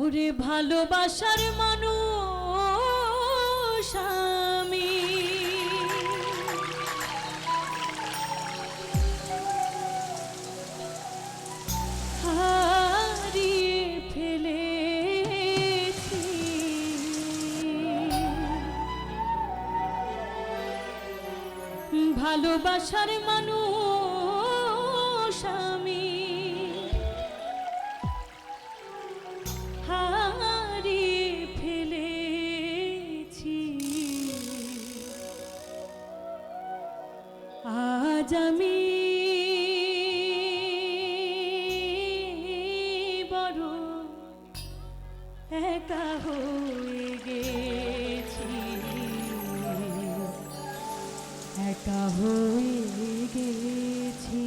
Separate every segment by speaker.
Speaker 1: ওরে ভালোবাসার মানুষ আমি। ভালোবাসার মানুষ আজ আমি বড় একা হয়ে গেছি। একা হয়ে গেছি।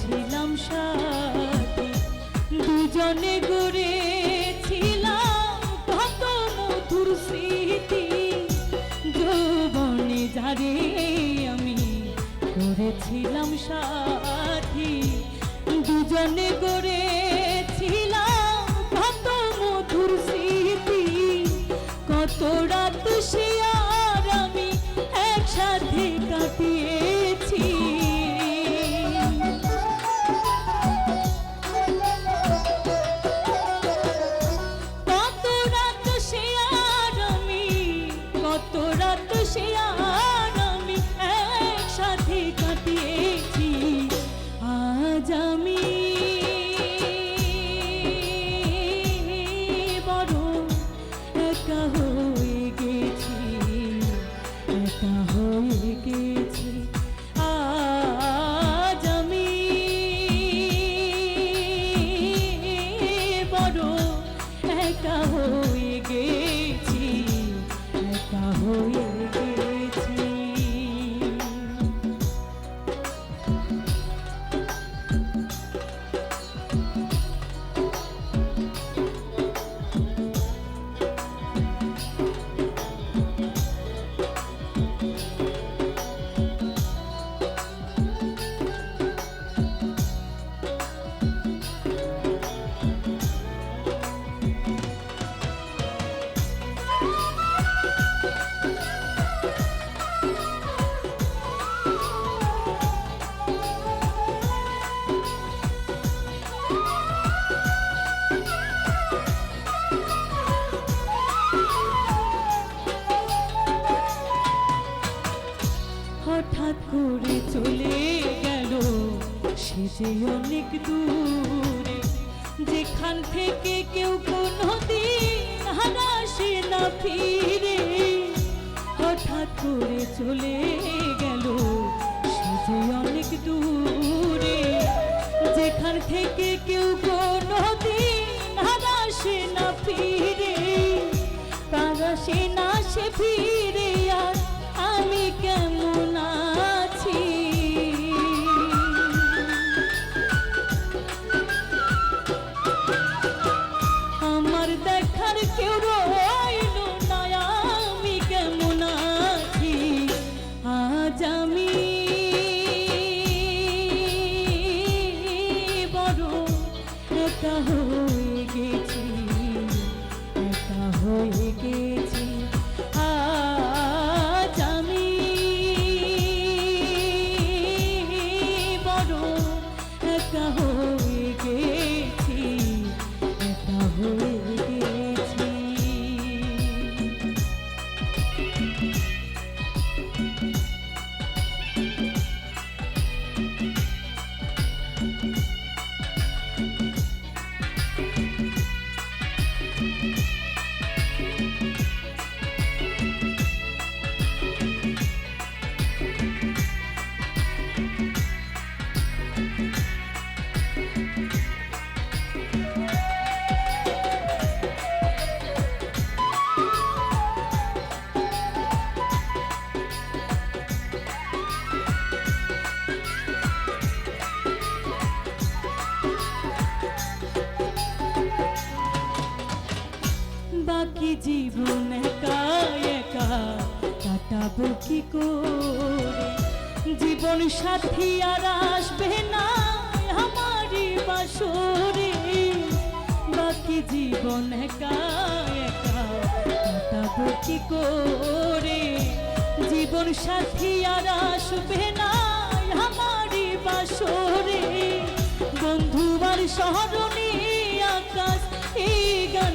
Speaker 1: করেছিলাম সাথী দুজনে গড়েছিলাম কত মধুর স্মৃতি যৌবনে যারে আমি করেছিলাম সাথী দুজনে গড়েছিলাম করে চলে গেল। সে যে অনেক দূরে, যেখান থেকে কেউ কোনো দিন না ফিরে। হঠাৎ করে চলে গেল সে যে অনেক দূরে, যেখান থেকে কেউ কোনো দিন হারাসে না ফিরে। তারা সে না সে ফিরে, আর আমি কেমন আছি জীবন কাটাবো কি করে? জীবন সাথী আর আসবে না আমারই বাসরে। বাকি জীবন কাটাবো কি করে? জীবন সাথী আর আসবে না আমারই বাসরে। বন্ধু স্মরণে আকাশ, এই গান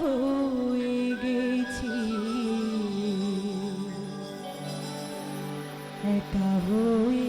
Speaker 1: হয়ে গেছি। একা হয়ে